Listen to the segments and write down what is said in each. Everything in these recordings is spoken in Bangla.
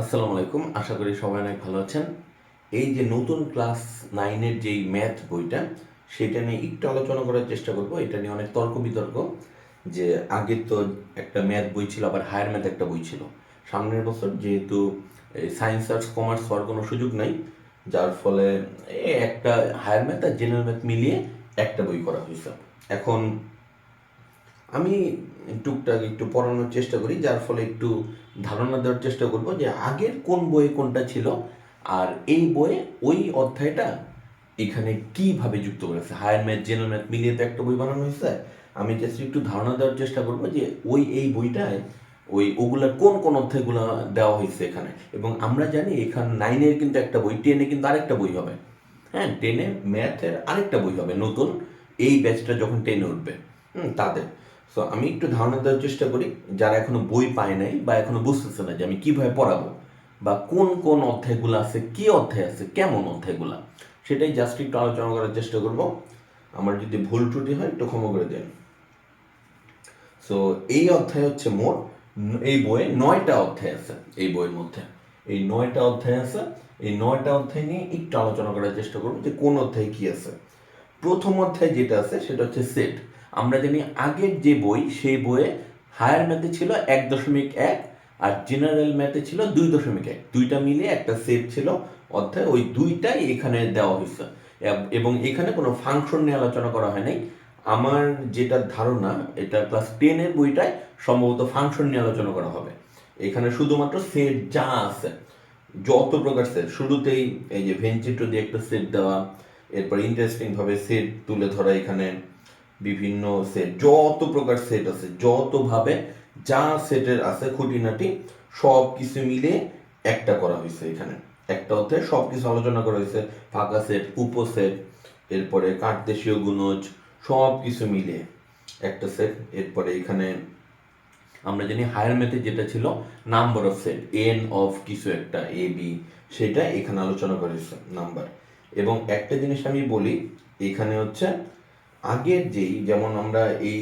আসসালামু আলাইকুম। আশা করি সবাই অনেক ভালো আছেন। এই যে নতুন ক্লাস নাইনের যেই ম্যাথ বইটা, সেটা নিয়ে একটু আলোচনা করার চেষ্টা করব। এটা নিয়ে অনেক তর্ক বিতর্ক যে আগে তো একটা ম্যাথ বই ছিল, আবার হায়ার ম্যাথ একটা বই ছিল। সামনের বছর যেহেতু সায়েন্স আর্টস, কমার্স হওয়ার কোনো সুযোগ নাই, যার ফলে একটা হায়ার ম্যাথ আর জেনারেল ম্যাথ মিলিয়ে একটা বই করা হয়েছে। এখন, আমি টুকটাক একটু পড়ানোর চেষ্টা করি, যার ফলে একটু ধারণা দেওয়ার চেষ্টা করব যে আগের কোন বইয়ে কোনটা ছিল আর এই বইয়ে ওই অধ্যায়টা এখানে কীভাবে যুক্ত করেছে। হায়ার ম্যাথ জেনারেল ম্যাথ মিলিয়ে তো একটা বই বানানো হয়েছে। আমি জাস্ট একটু ধারণা দেওয়ার চেষ্টা করব যে ওই এই বইটায় ওই ওগুলার কোন কোন অধ্যায়গুলো দেওয়া হয়েছে এখানে। এবং আমরা জানি এখানে নাইনের কিন্তু একটা বই টেনে কিন্তু আরেকটা বই হবে। হ্যাঁ টেনে ম্যাথের আরেকটা বই হবে নতুন। এই ব্যাচটা যখন টেনে উঠবে। হুম, তাদের। সো আমি একটু ধারণা দেওয়ার চেষ্টা করি, যারা এখনও বই পায় নাই বা এখনও বুঝতেছে না যে আমি কীভাবে পড়াবো বা কোন কোন অধ্যায়গুলো আছে, কি অধ্যায় আছে, কেমন অধ্যায়গুলো, সেটাই জাস্ট একটু আলোচনা করার চেষ্টা করব। আমার যদি ভুল ত্রুটি হয়, একটু ক্ষমা করে দেন সো এই অধ্যায় হচ্ছে মোট, এই বইয়ে নয়টা অধ্যায় আছে, এই বইয়ের মধ্যে। এই নয়টা অধ্যায় আছে, এই নয়টা অধ্যায় নিয়ে একটু আলোচনা করার চেষ্টা করব যে কোন অধ্যায় কি আছে। প্রথম অধ্যায় যেটা আছে, সেটা হচ্ছে সেট। আমরা জানি আগের যে বই, সেই বইয়ে হায়ার ম্যাথে ছিল এক দশমিক এক আর জেনারেল ম্যাথে ছিল দুই দশমিক এক। দুইটা মিলিয়ে একটা সেট ছিল, অর্থাৎ ওই দুইটাই এখানে দেওয়া হয়েছে। এবং এখানে কোনো ফাংশন নিয়ে আলোচনা করা হয় নাই। আমার যেটা ধারণা, এটা ক্লাস টেনের বইটায় সম্ভবত ফাংশন নিয়ে আলোচনা করা হবে। এখানে শুধুমাত্র সেট যা আছে, যত প্রকার সেট শুরুতেই এই যে ভেঞ্চিত্র দিয়ে একটা সেট দেওয়া, এরপর ইন্টারেস্টিংভাবে সেট তুলে ধরা এখানে। বিভিন্ন সেট যত প্রকার সেট আছে, যতভাবে যা সেটের আছে খুঁটিনাটি সব কিছু মিলে একটা করা হয়েছে এখানে। একটা অধ্যায়ে সব কিছু আলোচনা করা হয়েছে। ফাঁকা সেট উপসেট এরপরে কাঠদেশীয় গুণজ সব কিছু মিলে একটা সেট এরপরে এখানে আমরা জানি হায়ার ম্যাথে যেটা ছিল number of set N of কিছু একটা এ বি সেটা এখানে আলোচনা করেছে নাম্বার এবং একটা জিনিস আমি বলি, এখানে হচ্ছে আগের যেই, যেমন আমরা এই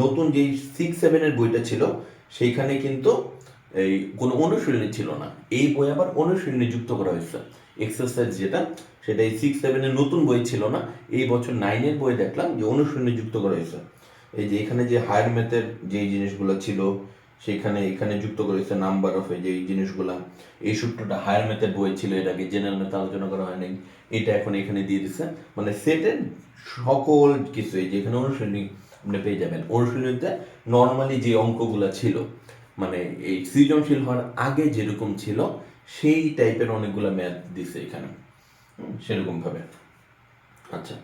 নতুন যেই সিক্স সেভেনের বইটা ছিল, সেইখানে কিন্তু এই কোনো অনুশীলনী ছিল না। এই বই আবার অনুশীলনী যুক্ত করা হয়েছে। এক্সারসাইজ যেটা, সেটা এই সিক্স সেভেনের নতুন বই ছিল না। এই বছর নাইনের বই দেখলাম যে অনুশীলনী যুক্ত করা হয়েছে। এই যে এখানে যে হায়ার ম্যাথের যেই জিনিসগুলো ছিল সেখানে এখানে যুক্ত করেছে নাম্বার অফ যে এই জিনিসগুলা। এই সূত্রটা হায়ার ম্যাথের বই ছিল এটাকে জেনারেল ম্যাথ আলোচনা করা হয়নি। এটা এখন এখানে দিয়ে দিচ্ছে মানে সেটের সকল কিছু এই যে এখানে অনুশীলনী আপনি পেয়ে যাবেন। অনুশীলনীতে নর্মালি যে অঙ্কগুলো ছিল মানে এই সৃজনশীল হওয়ার আগে যেরকম ছিল সেই টাইপের অনেকগুলো ম্যাথ দিছে এখানে। হুম, সেরকম ভাবে আচ্ছা।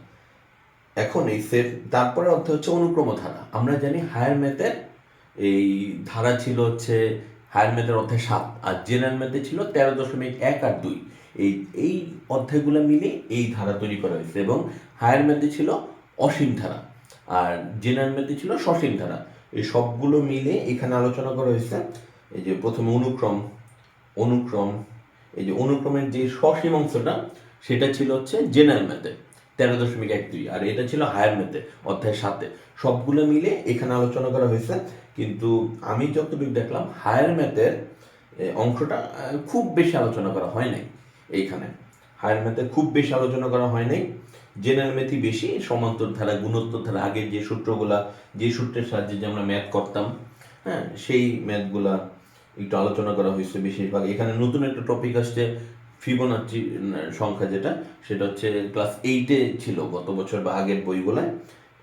এখন এই সেট তারপরে অর্থ হচ্ছে অনুক্রম ধারা আমরা জানি হায়ার ম্যাথের এই ধারা ছিল হচ্ছে হায়ার ম্যাথের অধ্যায় সাত আর জেনারেল ম্যাথে ছিল তেরো দশমিক এক আর দুই। এই এই অধ্যায়গুলো মিলে এই ধারা তৈরি করা হয়েছে এবং হায়ার ম্যাথে ছিল অসীম ধারা আর জেনারেল ম্যাথে ছিল সসীম ধারা। এই সবগুলো মিলে এখানে আলোচনা করা হয়েছে, এই যে প্রথমে অনুক্রম অনুক্রম, এই যে অনুক্রমের যে সসীম অংশটা সেটা ছিল হচ্ছে জেনারেল ম্যাথে তেরো দশমিক এক দুই আর এটা ছিল হায়ার ম্যাথে অধ্যায় সাতে। সবগুলো মিলে এখানে আলোচনা করা হয়েছে কিন্তু আমি যতটুকু দেখলাম হায়ার ম্যাথের অংশটা খুব বেশি আলোচনা করা হয় নাই এইখানে। হায়ার ম্যাথে খুব বেশি আলোচনা করা হয় নাই। জেনারেল ম্যাথই বেশি, সমান্তর ধারা, গুণোত্তর ধারা, আগের যে সূত্রগুলা, যে সূত্রের সাহায্যে যে আমরা ম্যাথ করতাম হ্যাঁ সেই ম্যাথগুলা একটু আলোচনা করা হয়েছে বেশিরভাগ। এখানে নতুন একটা টপিক আসছে ফিবোনাচি সংখ্যা যেটা, সেটা হচ্ছে ক্লাস এইটে ছিল গত বছর বা আগের বইগুলায়।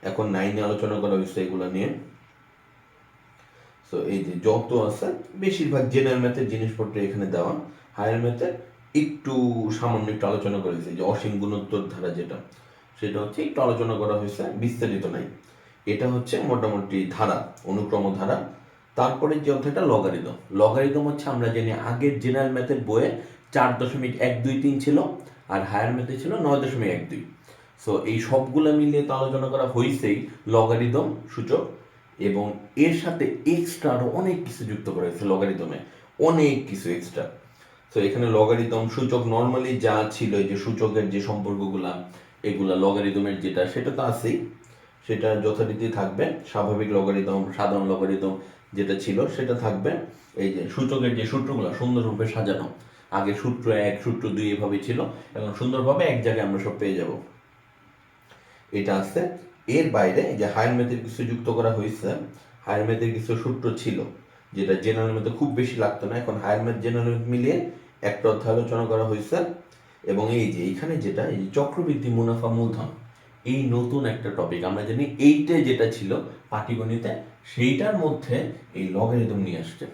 এখন নাইনে আলোচনা করা হয়েছে এগুলা নিয়ে। সো এই যে যত আছে, বেশিরভাগ জেনারেল ম্যাথের জিনিসপত্র এখানে দেওয়া। হায়ার ম্যাথের একটু সামান্য একটু আলোচনা করা হয়েছে, যে অসীম গুণোত্তর ধারা যেটা, সেটা হচ্ছে একটু আলোচনা করা হয়েছে, বিস্তারিত নাই। এটা হচ্ছে মোটামুটি ধারা, অনুক্রম ধারা। তারপরে যে অধ্যায়টা লগারিদম লগারিদম হচ্ছে আমরা জানি আগের জেনারেল ম্যাথের বইয়ে চার দশমিক এক দুই তিন ছিল, আর হায়ার ম্যাথে ছিল নয় দশমিক এক দুই। সো এই সবগুলো মিলিয়ে তো আলোচনা করা হয়েছেই লগারিদম সূচক। এবং এর সাথে এক্সট্রা আরও অনেক কিছু যুক্ত করা হয়েছে লগারিদমে অনেক কিছু এক্সট্রা তো এখানে লগারিদম সূচক নর্মালি যা ছিল যে সূচকের যে সম্পর্কগুলা, এগুলা লগারিদমের যেটা, সেটা তো আছেই। সেটা যথারীতি থাকবে। স্বাভাবিক লগারিদম সাধারণ লগারিদম যেটা ছিল, সেটা থাকবে। এই যে সূচকের যে সূত্রগুলো সুন্দরভাবে সাজানো। আগে সূত্র এক, সূত্র দুই এভাবে ছিল। এখন সুন্দরভাবে এক জায়গায় আমরা সব পেয়ে যাব। এটা আছে। এর বাইরে যে হায়ার ম্যাথের কিছু যুক্ত করা হয়েছে হায়ার ম্যাথের কিছু সূত্র ছিল, যেটা জেনারেল ম্যাথে খুব বেশি লাগতো না। এখন হায়ার ম্যাথ জেনারেল ম্যাথ মিলিয়ে একটা অধ্যায় আলোচনা করা হয়েছে। এবং এই যে এইখানে যেটা, এই চক্রবৃদ্ধি মুনাফা মূলধন, এই নতুন একটা টপিক আমরা জানি এইটা যেটা ছিল, পাটিগণিতে, সেইটার মধ্যে এই লগারিদম নিয়ে আসছে।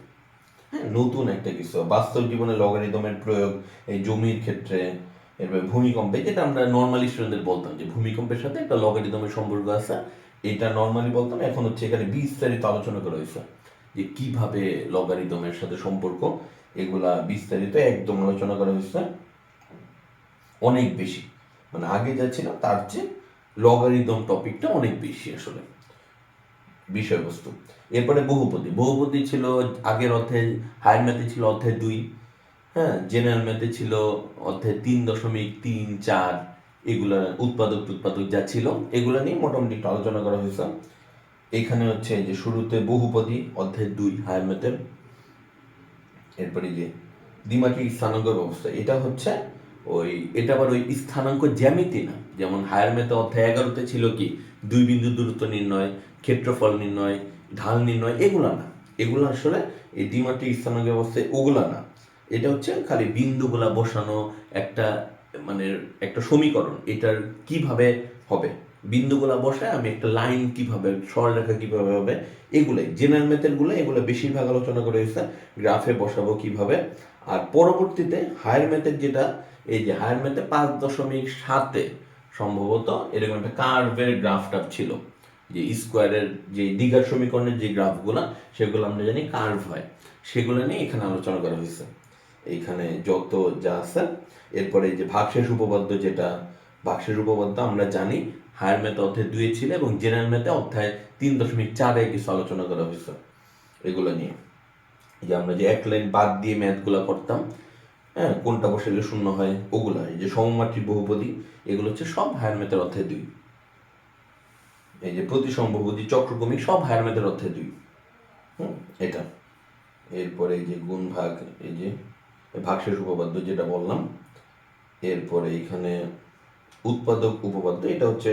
হ্যাঁ নতুন একটা কিছু, বাস্তব জীবনে লগারিদমের প্রয়োগ, এই জমির ক্ষেত্রে এরপরে ভূমিকম্পে, যেটা আমরা নর্মালি স্টুডেন্টদের বলতাম যে ভূমিকম্পের সাথে একটা লগারিদমের সম্পর্ক আছে। এটা নর্মালি বলতাম, এখন হচ্ছে এখানে বিস্তারিত আলোচনা করা হয়েছে যে কীভাবে লগারিদমের সাথে সম্পর্ক, এগুলা বিস্তারিত একদম আলোচনা করা হয়েছে। অনেক বেশি। মানে আগে যা ছিল, তার চেয়ে লগারিদম টপিকটা অনেক বেশি আসলে। বিষয়বস্তু। এরপরে বহুপতি বহুপতি ছিল আগের অধ্যায়, হায়ার ম্যাথে ছিল অধ্যায় দুই। হ্যাঁ জেনারেল ম্যাথে ছিল অধ্যায় তিন দশমিক তিন চার, এগুলা উৎপাদক উৎপাদক যা ছিল, এগুলা নিয়ে মোটামুটি একটু আলোচনা করা হয়েছে। এখানে হচ্ছে যে শুরুতে বহুপদী, অধ্যায় দুই হায়ার ম্যাথের এরপরে যে দ্বিমাত্রিক স্থানাঙ্ক ব্যবস্থা, এটা হচ্ছে ওই, এটা আবার ওই স্থানাঙ্ক জ্যামিতি না, যেমন হায়ার ম্যাথে অধ্যায় এগারোতে ছিল কি, দুই বিন্দু দূরত্ব নির্ণয়, ক্ষেত্রফল নির্ণয়, ঢাল নির্ণয়, এগুলা না। এগুলো আসলে এই দ্বিমাত্রিক স্থানাঙ্ক ব্যবস্থায় ওগুলা না। এটা হচ্ছে খালি বিন্দুগুলা বসানো একটা মানে একটা সমীকরণ। এটার কীভাবে হবে? বিন্দুগুলা বসায় আমি একটা লাইন কীভাবে, সরলরেখা কীভাবে হবে? এগুলোই জেনারেল মেথডগুলো এগুলো বেশিরভাগ আলোচনা করে হয়েছে। গ্রাফে বসাবো কীভাবে? আর পরবর্তীতে হায়ার মেথড যেটা, এই যে হায়ার মেথে পাঁচ দশমিক সাতে সম্ভবত এরকম একটা কার্ভের গ্রাফটা ছিল। যে স্কোয়ারের যে দ্বিঘাত সমীকরণের যে গ্রাফগুলো সেগুলো আমরা জানি কার্ভ হয়। সেগুলো নিয়ে এখানে আলোচনা করা হয়েছে। এইখানে যত যা আছে। এরপরে যে ভাগশেষ উপপাদ্য যেটা, ভাগশেষ উপপাদ্য আমরা জানি হায়ার ম্যাথে অধ্যায় দুয়ে ছিল এবং জেনারেল ম্যাথে অধ্যায় তিন দশমিক চারে কিছু আলোচনা করা হয়েছে এগুলো নিয়ে। যে আমরা যে এক লাইন বাদ দিয়ে ম্যাথগুলো করতাম হ্যাঁ কোনটা বসাইলে শূন্য হয়, ওগুলা, এই যে সমমাত্রিক বহুপদী, এগুলো হচ্ছে সব হায়ার ম্যাথের অধ্যায় দুই। এই যে প্রতিসম বহুপদী চক্রক্রমিক সব হায়ার ম্যাথের অধ্যায় দুই। হুম, এটা। এরপরে এই যে গুণ ভাগ, এই যে ভাগশেষ উপপাদ্য যেটা বললাম, এরপরে এখানে উৎপাদক উপপাদ্য, এটা হচ্ছে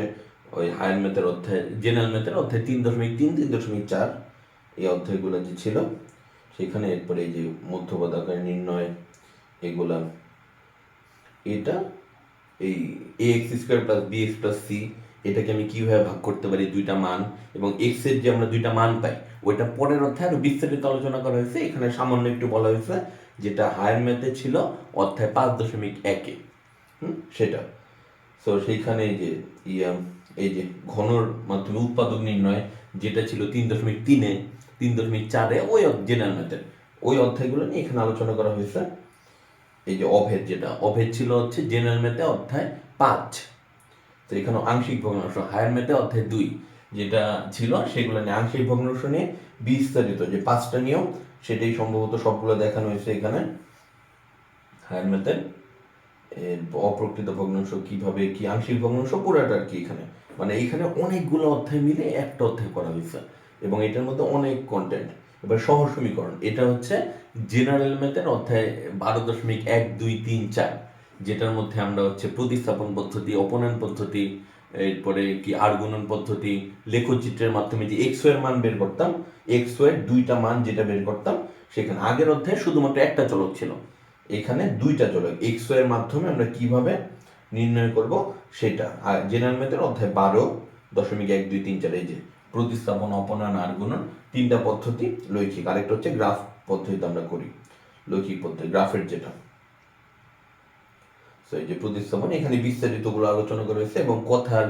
ওই হায়ার ম্যাথের অধ্যায়, জেনারেল ম্যাথের অধ্যায় তিন দশমিক তিন তিন দশমিক চার, এই অধ্যায়গুলো যে ছিল, সেখানে এরপরে এই যে মধ্যপদ আকার নির্ণয়, এগুলা, এটা এই A X square plus B X plus C এটাকে আমি কীভাবে ভাগ করতে পারি দুইটা মান এবং এক্সের যে আমরা দুইটা মান পাই, ওইটা পরের অধ্যায় আরও বিস্তারিত আলোচনা করা হয়েছে। এখানে সামান্য একটু বলা হয়েছে যেটা হায়ার ম্যাথে ছিল অধ্যায় পাঁচ দশমিক একে হুম? সেটা। তো সেইখানে যে, ইয়া, এই যে ঘনর মাধ্যমে উৎপাদক নির্ণয় যেটা ছিল তিন দশমিক তিনে তিন দশমিক চারে ওই জেনারেল ম্যাথের ওই অধ্যায়গুলো নিয়ে এখানে আলোচনা করা হয়েছে। এই যে অভেদ যেটা, অভেদ ছিল হচ্ছে জেনারেল ম্যাথে অধ্যায় পাঁচ। তো এখানে আংশিক ভগ্নাংশ হায়ার ম্যাথে অধ্যায় দুই যেটা ছিল সেগুলো নিয়ে আংশিক ভগ্নাংশ নিয়ে বিস্তারিত, যে পাঁচটা নিয়ম সেটাই সম্ভবত সবগুলো দেখানো হয়েছে এখানে। হায়ার ম্যাথের অপ্রকৃত ভগ্নাংশ কীভাবে, কি আংশিক ভগ্নাংশ পুরাটা আর কি এখানে। মানে এখানে অনেকগুলো অধ্যায় মিলে একটা অধ্যায় করা হয়েছে এবং এটার মধ্যে অনেক কন্টেন্ট এবার সহ সমীকরণ, এটা হচ্ছে জেনারেল ম্যাথের অধ্যায় বারো দশমিক এক দুই তিন চার। যেটার মধ্যে আমরা হচ্ছে প্রতিস্থাপন পদ্ধতি, অপনয়ন পদ্ধতি, এরপরে কি আর্গুণন পদ্ধতি, লেখচিত্রের মাধ্যমে যে এক্সের মান বের করতাম এক্সের দুইটা মান যেটা বের করতাম, সেখানে আগের অধ্যায়ে শুধুমাত্র একটা চলক ছিল। এখানে দুইটা চলক এক্সের মাধ্যমে আমরা কীভাবে নির্ণয় করব সেটা। আর জেনারেল ম্যাথের অধ্যায় বারো, দশমিক এক, দুই, তিন, চার, এই যে প্রতিস্থাপন, অপনয়ন আর গুণন তিনটা পদ্ধতি লৈখিক আরেকটা হচ্ছে গ্রাফ পদ্ধতিতে আমরা করি। লৈখিক পদ্ধতি গ্রাফের যেটা। তো এই যে প্রতিস্থাপন, এখানে বিস্তারিতগুলো আলোচনা করা হয়েছে এবং কথার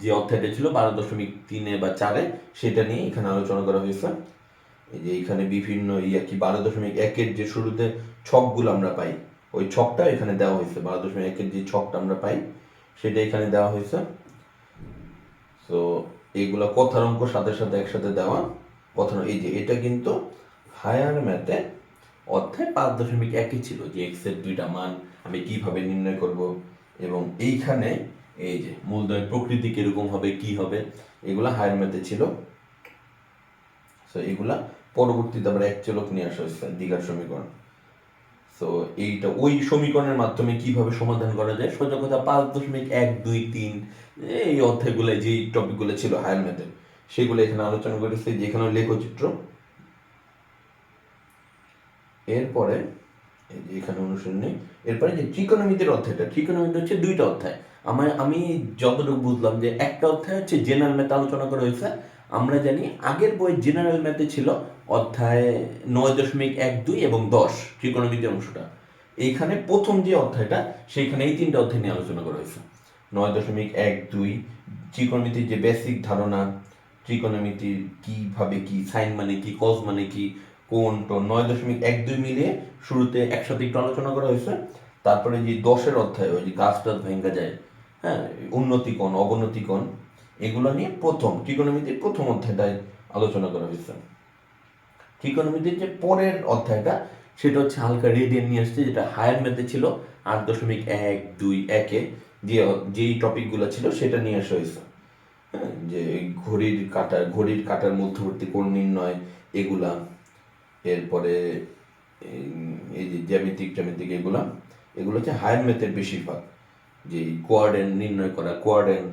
যে অধ্যায়টা ছিল বারো দশমিক তিনে বা চারে, সেটা নিয়ে এখানে আলোচনা করা হয়েছে। এই যে এখানে বিভিন্ন ইয়া কি বারো দশমিক একের যে শুরুতে ছকগুলো আমরা পাই, ওই ছকটা এখানে দেওয়া হয়েছে। বারো দশমিক একের যে ছকটা আমরা পাই, সেটা এখানে দেওয়া হয়েছে। তো এইগুলা কথার অঙ্ক সাথে সাথে একসাথে দেওয়া। কথা এই যে এটা কিন্তু হায়ার ম্যাথে অধ্যায় পাঁচ দশমিক একই ছিল যে এক্সের দুইটা মান আমি কীভাবে নির্ণয় করব এবং এইখানে এই যে মূলদয়ের প্রকৃতি কীরকম হবে, কি হবে, এগুলা হায়ার ম্যাথে ছিল। তো এগুলা পরবর্তীতে আবার এক চলক নিয়ে আসা হয়েছে দ্বিঘাত সমীকরণ। তো এইটা ওই সমীকরণের মাধ্যমে কীভাবে সমাধান করা যায়? সোজা কথা, পাঁচ দশমিক এক, দুই, তিন, এই অধ্যায়গুলো, যেই টপিকগুলো ছিল হায়ার ম্যাথে সেগুলো এখানে আলোচনা করেছে যে এখানে লেখচিত্র এরপরে যে এখানে অনুসরণ নেই, এরপরে যে ত্রিকোণমিতির অধ্যায়টা ত্রিকোণমিতি হচ্ছে দুইটা অধ্যায়। আমার, আমি যতটুকু বুঝলাম যে একটা অধ্যায় হচ্ছে জেনারেল ম্যাথ আলোচনা করা হয়েছে, আমরা জানি আগের বই জেনারেল ম্যাথে ছিল অধ্যায় নয় দশমিক এক দুই এবং দশ ত্রিকোণমিতির অংশটা। এইখানে প্রথম যে অধ্যায়টা, সেইখানে এই তিনটা অধ্যায় নিয়ে আলোচনা করা হয়েছে। নয় দশমিক এক দুই ত্রিকোণমিতির যে বেসিক ধারণা ত্রিকোণমিতির কীভাবে কি সাইন মানে কি কজ মানে কি কোন টোন নয় দশমিক এক দুই মিলিয়ে শুরুতে একসাথে একটু আলোচনা করা হয়েছে। তারপরে যে দশের অধ্যায়, ওই যে গাছ টাছ ভেঙ্গা যায় হ্যাঁ উন্নতিকোণ, অবনতিকোণ, এগুলো নিয়ে প্রথম, ত্রিকোণমিতির প্রথম অধ্যায়টায় আলোচনা করা হয়েছে। ত্রিকোণমিতির যে পরের অধ্যায়টা, সেটা হচ্ছে হালকা রেডিয়ান নিয়ে আসছে, যেটা হায়ার ম্যাথে ছিল, আট দশমিক এক দুই একে, যে, যেই টপিকগুলো ছিল, সেটা নিয়ে আসা হয়েছে। হ্যাঁ যে ঘড়ির কাঁটা, ঘড়ির কাঁটার মধ্যবর্তী কোণ নির্ণয়, এগুলা। এরপরে এই- যে জ্যামিতিক জ্যামিতিক এগুলা এগুলো হচ্ছে হায়ার ম্যাথের বেশিরভাগ, যে কোয়ার্ডেন নির্ণয় করা কোয়ার্ডেন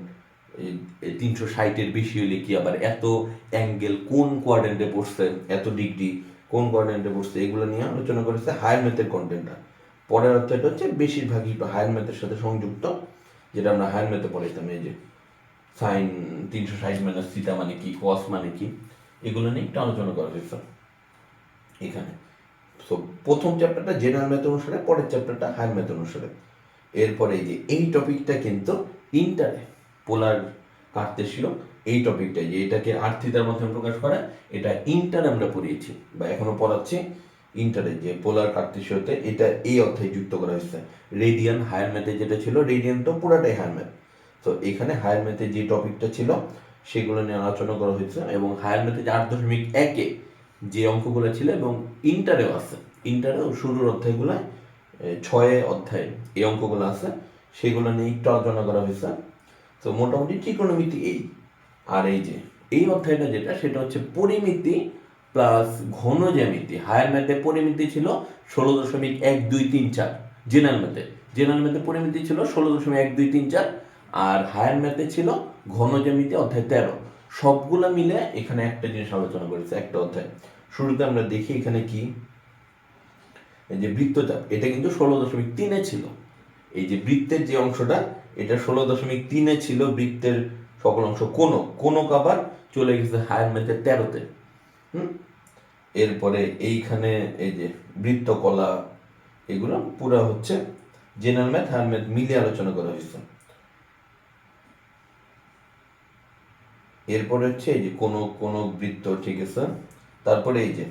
এই তিনশো ষাটের বেশি হলে কি আবার এত অ্যাঙ্গেল কোন কোয়ার্ডেন্টে পড়ছে এত ডিগ্রি কোন কোয়ার্ডেন্টে পড়ছে এগুলো নিয়ে আলোচনা করেছে হায়ার ম্যাথের কন্টেন্টটা পরের অর্থটা হচ্ছে বেশিরভাগই হায়ার ম্যাথের সাথে সংযুক্ত, যেটা আমরা হায়ার ম্যাথে পড়াইতাম, এই যে সাইন তিনশো ষাট মাইনাস থিটা মানে কি কস মানে কি, এগুলো নিয়ে একটু আলোচনা করা হয়েছে। এখানে। সো প্রথম চ্যাপ্টারটা জেনারেল ম্যাথ অনুসারে, পরের চ্যাপ্টারটা হায়ার ম্যাথ অনুসারে। এরপরে যে এই টপিকটা কিন্তু ইন্টারে পোলার কাটতে ছিল এই টপিকটা যে এটাকে আর্থিতার মাধ্যমে প্রকাশ করা, এটা ইন্টার আমরা পড়িয়েছি বা এখনও পড়াচ্ছি। ইন্টারে যে পোলার কার্তেশীয়তে এটা এই অধ্যায়ে যুক্ত করা হয়েছে। রেডিয়ান হায়ার ম্যাথে যেটা ছিল রেডিয়ান তো পুরাটাই হায়ার ম্যাথ তো এখানে হায়ার ম্যাথে যে টপিকটা ছিল, সেগুলো নিয়ে আলোচনা করা হয়েছে এবং হায়ার ম্যাথে যে আট দশমিক একে যে অঙ্কগুলো ছিল এবং ইন্টারেও আছে। ইন্টারেও শুরুর অধ্যায়গুলো ছয় অধ্যায় এই অঙ্কগুলো আছে। সেগুলো নিয়ে একটু আলোচনা করা হয়েছে। তো মোটামুটি ত্রিকোণমিতি এই। আর এই যে, এই অধ্যায়টা যেটা, সেটা হচ্ছে পরিমিতি প্লাস ঘন জ্যামিতি হায়ার ম্যাথে পরিমিতি ছিল ষোলো দশমিক এক দুই তিন চার। জেনারেল ম্যাথে। জেনারেল ম্যাথে পরিমিতি ছিল ষোলো দশমিক এক দুই তিন চার। আর হায়ার ম্যাথে ছিল ঘন জ্যামিতি অধ্যায় তেরো। সবগুলা মিলে এখানে একটা জিনিস আলোচনা করেছে, একটা অধ্যায়। শুরুতে আমরা দেখি এখানে কি? এই যে বৃত্তচাপ, এটা কিন্তু ষোলো দশমিক তিনে ছিল। এই যে বৃত্তের যে অংশটা, এটা ষোলো দশমিক তিনে ছিল বৃত্তের সকল অংশ। কোনো কোনো আবার চলে গেছে হায়ার ম্যাথের তেরোতে। হুম? এরপরে এইখানে এই যে বৃত্তকলা, এগুলো পুরো হচ্ছে জেনারেল ম্যাথ হায়ার ম্যাথ মিলিয়ে আলোচনা করা হয়েছে। এরপরে হচ্ছে এই যে কোনো কোনো বৃত্ত, ঠিক আছে? তারপরে এই যে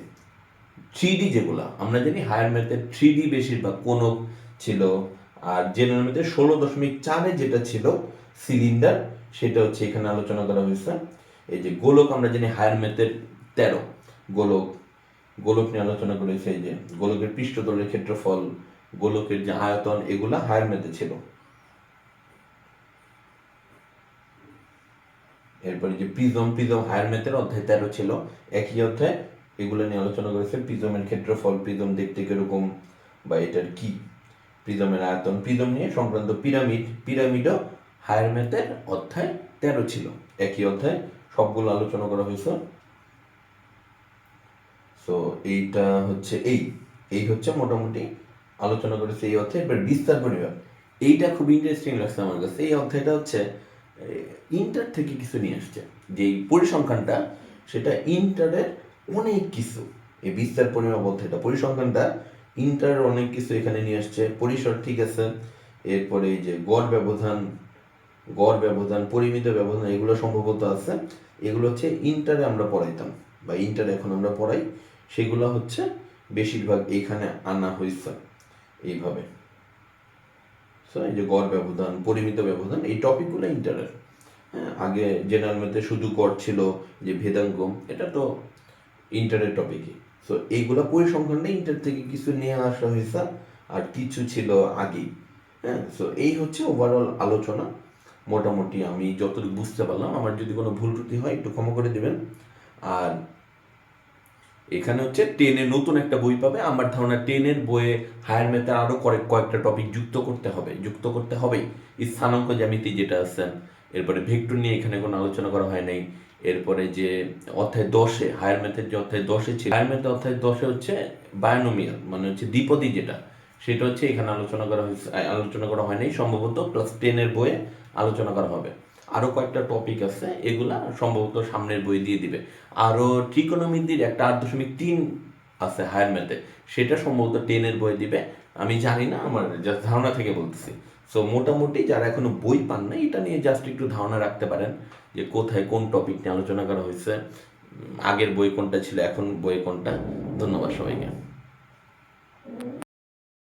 থ্রি ডি যেগুলা, আমরা জানি হায়ার ম্যাথের থ্রি ডি বেশিরভাগ কোনো ছিল, আর জেনারেল ম্যাথে ষোলো দশমিক চারে যেটা ছিল সিলিন্ডার সেটা হচ্ছে এখানে আলোচনা করা হয়েছে। এই যে গোলক, আমরা জানি হায়ার ম্যাথের তেরো। গোলক গোলক নিয়ে আলোচনা করেছে এই যে, গোলকের পৃষ্ঠতলের ক্ষেত্রফল, গোলকের যে আয়তন, এগুলা হায়ার ম্যাথে ছিল। এরপরে যে প্রিজম প্রিজম হায়ার ম্যাথের অধ্যায় তেরো ছিল, একই অধ্যায় এগুলো নিয়ে আলোচনা করেছে। প্রিজমের ক্ষেত্রফল, প্রিজম দেখতে কীরকম বা এটার কি? প্রিজমের আয়তন, প্রিজম নিয়ে সংক্রান্ত পিরামিড, পিরামিডও হায়ার ম্যাথের অধ্যায় তেরো ছিল, একই অধ্যায়। সবগুলো আলোচনা করা হয়েছে। সো এইটা হচ্ছে এই এই হচ্ছে মোটামুটি আলোচনা করেছে এই অধ্যায়। এবার বিস্তার পরিমাপ এইটা খুব ইন্টারেস্টিং লাগছে আমার কাছে। এই অধ্যায়টা হচ্ছে ইন্টার থেকে কিছু নিয়ে আসছে যে পরিসংখ্যানটা, সেটা ইন্টারের অনেক কিছু। এই বিস্তার পরিমাপ অধ্যায়টা পরিসংখ্যানটা, ইন্টারের অনেক কিছু এখানে নিয়ে আসছে পরিসর ঠিক আছে, এরপরে এই যে গড় ব্যবধান গড় ব্যবধান, পরিমিত ব্যবধান, এগুলো সম্ভবত আছে। এগুলো হচ্ছে ইন্টারে আমরা পড়াইতাম, বা ইন্টারে এখন আমরা পড়াই। সেগুলো হচ্ছে বেশিরভাগ এইখানে আনা হয়েছে এইভাবে। এই যে গড় ব্যবধান, পরিমিত ব্যবধান, এই টপিকগুলো ইন্টারের হ্যাঁ আগে জেনারেল ম্যাথে শুধু গড় ছিল যে ভেদাঙ্গ এটা তো ইন্টারের টপিকই সো এইগুলো পরিসংখ্যানটা ইন্টার থেকে কিছু নিয়ে আসা হয়েছে, আর কিছু ছিল আগেই। হ্যাঁ সো এই হচ্ছে ওভারঅল আলোচনা। মোটামুটি আমি যতটুকু বুঝতে পারলাম, আমার যদি কোনো ভুল ত্রুটি হয়, একটু ক্ষমা করে দেবেন। আর এখানে হচ্ছে টেনের নতুন একটা বই পাবে। আমার ধারণা টেনের বইয়ে হায়ার ম্যাথে আরও কয়েকটা টপিক যুক্ত করতে হবে। যুক্ত করতে হবেই। স্থানাঙ্ক জ্যামিতি যেটা আছে, এরপরে ভেক্টর নিয়ে এখানে কোনো আলোচনা করা হয় নাই। এরপরে যে অধ্যায় দশে হায়ার ম্যাথের যে অধ্যায় দশে ছিল হায়ার ম্যাথের অধ্যায় দশে হচ্ছে বায়োনোমিয়াল মানে হচ্ছে দ্বিপদী যেটা, সেটা হচ্ছে এখানে আলোচনা করা হয়েছে আলোচনা করা হয় নাই। সম্ভবত ক্লাস টেনের বইয়ে আলোচনা করা হবে। আরও কয়েকটা টপিক আছে, এগুলা সম্ভবত সামনের বই দিয়ে দিবে। আরও ট্রিকোনোমিতির একটা আট দশমিক তিন আছে হায়ার ম্যাথে সেটা সম্ভবত টেনের বই দিবে। আমি জানি না, আমার জাস্ট ধারণা থেকে বলতেছি। সো মোটামুটি যারা এখনও বই পান না এটা নিয়ে জাস্ট একটু ধারণা রাখতে পারেন যে কোথায় কোন টপিক নিয়ে আলোচনা করা হয়েছে। আগের বই কোনটা ছিল, এখন বই কোনটা? ধন্যবাদ সবাইকে।